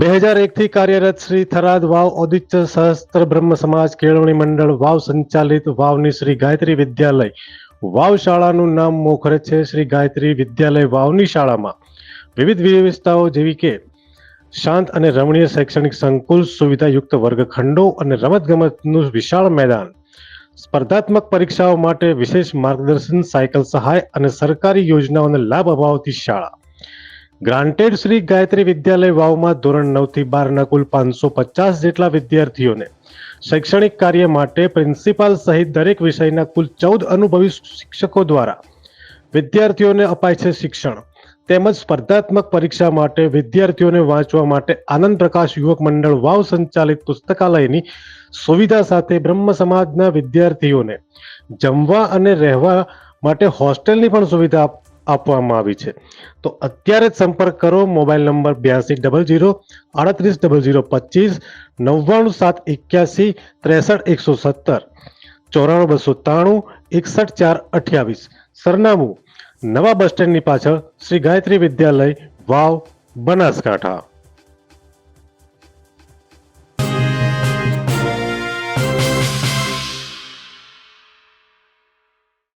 બે હજાર એકથી કાર્યરત શ્રી થરાદ વાવ ઔદિત્ય સહસ્ત્ર બ્રહ્મ સમાજ કેળવણી મંડળ વાવ સંચાલિત વાવની શ્રી ગાયત્રી વિદ્યાલય વાવ શાળાનું નામ મોખરે છે શ્રી ગાયત્રી વિદ્યાલય વાવની શાળામાં. વિવિધ વ્યવસ્થાઓ જેવી કે શાંત અને રમણીય શૈક્ષણિક સંકુલ, સુવિધાયુક્ત વર્ગખંડો અને રમતગમતનું વિશાળ મેદાન. સ્પર્ધાત્મક પરીક્ષાઓ માટે વિશેષ માર્ગદર્શન, સાયકલ સહાય અને સરકારી યોજનાઓને લાભ અપાવતી શાળા. ગ્રાન્ટેડ શ્રી ગાયત્રી વિદ્યાલય વાવમાં ધોરણ નવથી બારના કુલ પાંચસો પચાસ જેટલા વિદ્યાર્થીઓને શૈક્ષણિક કાર્ય માટે પ્રિન્સિપાલ સહિત દરેક વિષયના કુલ ચૌદ અનુભવી શિક્ષકો દ્વારા વિદ્યાર્થીઓને અપાય છે શિક્ષણ. તેમજ સ્પર્ધાત્મક પરીક્ષા માટે વિદ્યાર્થીઓને વાંચવા માટે આનંદ પ્રકાશ યુવક મંડળ વાવ સંચાલિત પુસ્તકાલયની સુવિધા સાથે બ્રહ્મ સમાજના વિદ્યાર્થીઓને જમવા અને રહેવા માટે હોસ્ટેલની પણ સુવિધા આપવામાં આવી છે. તો અત્યારે જ સંપર્ક કરો, મોબાઈલ નંબર બ્યાસી ડબલ જીરો આડત્રીસ ડબલ જીરો પચીસ, નવ્વાણું સાત એક્યાસી, ત્રેસઠ એકસો સત્તર, ચોરાણું બસો ત્રાણું, એકસઠ ચાર અઠ્યાવીસ. સરનામું નવા બસ સ્ટેન્ડની પાછળ શ્રી ગાયત્રી વિદ્યાલય, વાવ, બનાસકાંઠા.